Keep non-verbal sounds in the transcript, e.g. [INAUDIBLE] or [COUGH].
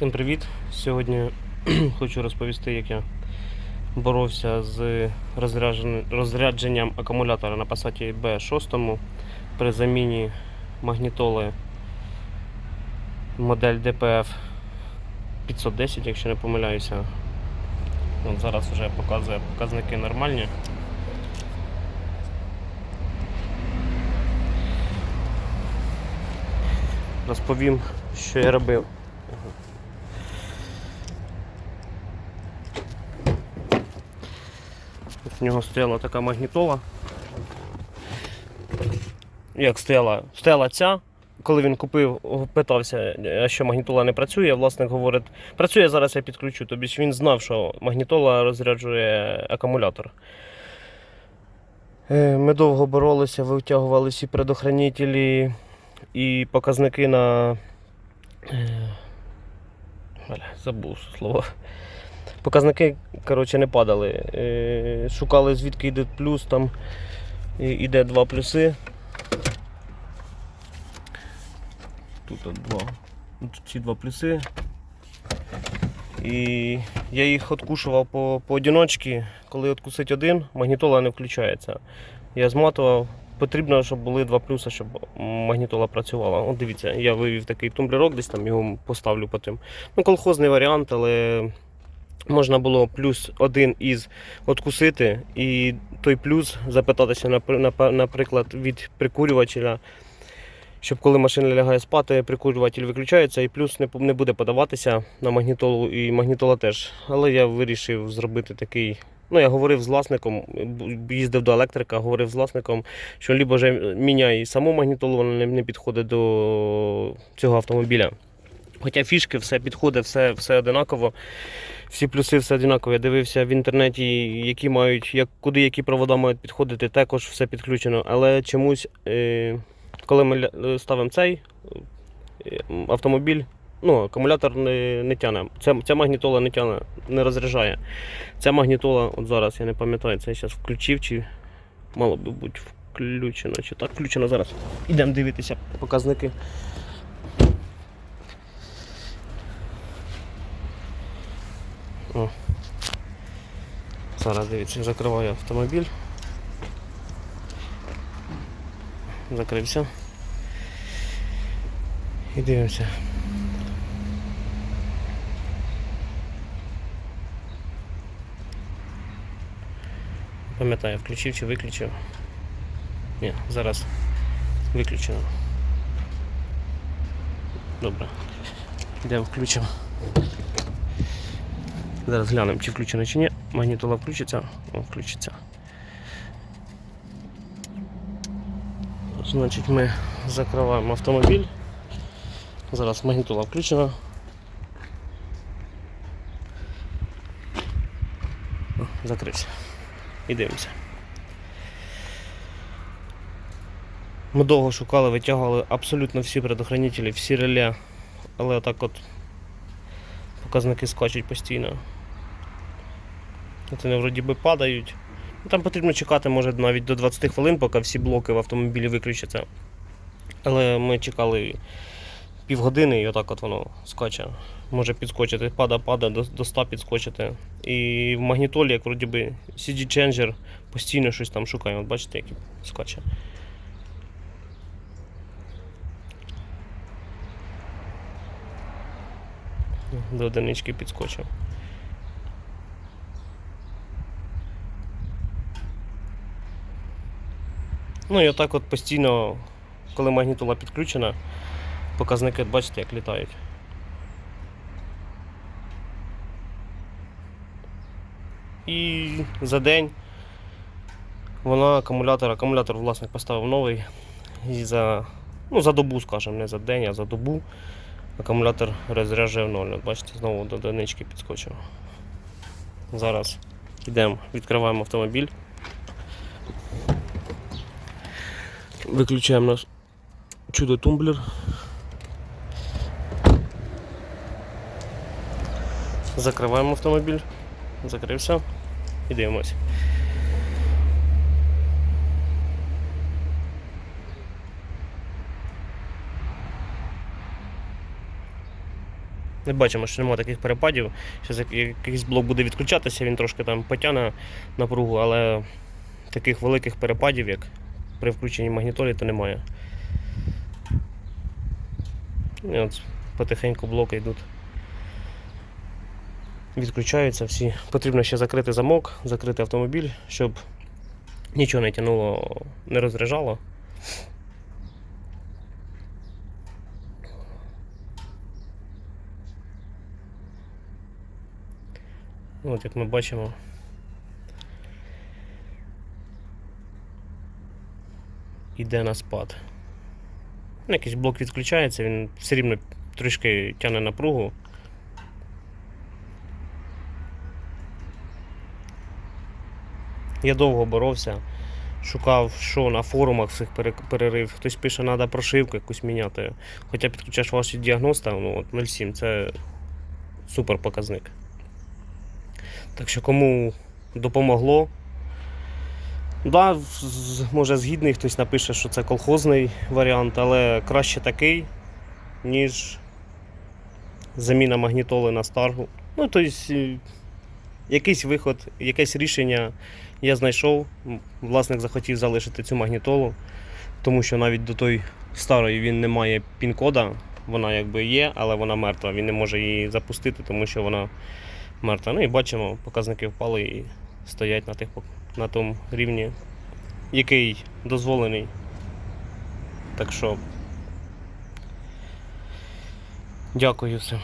Всім привіт! Сьогодні [CLEARS THROAT] хочу розповісти, як я боровся з розрядженням акумулятора на Passat B6 при заміні магнітоли модель DPF 510, якщо не помиляюся. От зараз вже показує показники нормальні. Розповім, що я робив. В нього стояла така магнітола. Як стояла? Стояла ця. Коли він купив, питався, що магнітола не працює, власник говорить, працює зараз я підключу. Тобі він знав, що магнітола розряджує акумулятор. Е, Ми довго боролися, витягували всі предохранителі і показники на. е, Забув слово. Показники коротше, не падали. Е, Шукали звідки йде плюс, там іде два плюси. Тут два. Тут ці два плюси. І я їх откушував по, по. Коли откусить один, магнітола не включається. Я зматував. Потрібно, щоб були два плюси, щоб магнітола працювала. От дивіться, я вивів такий тумблерок, десь там його поставлю потім. Ну, колхозний варіант, але можна було плюс один із откусити, і той плюс запитатися, наприклад, від прикурювача, щоб коли машина лягає спати, прикурюватель виключається і плюс не, буде подаватися на магнітолу і магнітола теж. Але я вирішив зробити такий. Ну, я говорив з власником, їздив до електрика, говорив з власником, що либо вже міняй саму магнітолу, вона не підходить до цього автомобіля. Хоча фішки, все підходить, все, все одинаково. Всі плюси все одинаково. Я дивився в інтернеті, які мають, як, куди які провода мають підходити, також все підключено. Але чомусь, е, коли ми ставимо цей е, автомобіль, ну, акумулятор не, не тягне. Ця, ця магнітола не тягне, не розряджає. Ця магнітола, от зараз я не пам'ятаю, це я зараз включив чи мало би бути включено. Чи так включено зараз. Ідемо дивитися показники. О. Зараз дивіться, закриваю автомобіль. Закрився. І дивимося. Пам'ятаю, включив чи виключив. Ні, зараз виключено. Добре. Йдемо включимо. Зараз глянемо, чи включено, чи ні. Магнітола включиться. О, включиться. Значить, ми закриваємо автомобіль. Зараз магнітола включена. Закрився. І дивимося. Ми довго шукали, витягували абсолютно всі предохранителі, всі реле, але отак от показники скачуть постійно. Вони вроді би падають. Ну, Там потрібно чекати, може, навіть до 20 хвилин, поки всі блоки в автомобілі виключаться. Але ми чекали півгодини і отак от воно скаче. Може підскочити, пада, пада, до, до 100 підскочити. І в магнітолі, як вроді би, CD Changer постійно щось там шукає. От бачите, як скаче. До одинички підскочив. Ну і отак от постійно, коли магнітола підключена, показники, бачите, як літають. І за день вона акумулятор, акумулятор власник поставив новий. І за, ну, за добу, скажімо, не за день, а за добу акумулятор розряджає в ноль. Бачите, знову до одинички підскочив. Зараз йдемо, відкриваємо автомобіль. Виключаємо наш чудо тумблер. Закриваємо автомобіль. Закрився і дивимося. Ми бачимо, що немає таких перепадів. Зараз якийсь блок буде відключатися, він трошки там потягне напругу, але таких великих перепадів, як при включенні магнітолі, то немає. І от потихеньку блоки йдуть. Відключаються всі. Потрібно ще закрити замок, закрити автомобіль, щоб нічого не тянуло, не розряджало. Ну, От як ми бачимо. Іде на спад. Ну, Якийсь блок відключається, він все рівно трішки тягне напругу. Я довго боровся, шукав, що на форумах всіх перерив. Хтось пише, треба прошивку якусь міняти. Хоча підключаєш ваші діагноста, ну от 0,7 це супер показник. Так що кому допомогло. Да, може згідний хтось напише, що це колхозний варіант, але краще такий, ніж заміна магнітоли на старгу. Ну, тобто, якийсь виход, якесь рішення я знайшов. Власник захотів залишити цю магнітолу, тому що навіть до той старої він не має пін-кода. Вона якби є, але вона мертва. Він не може її запустити, тому що вона мертва. Ну і бачимо, показники впали і стоять на, тих, на тому рівні, який дозволений. Так що. Дякую всім.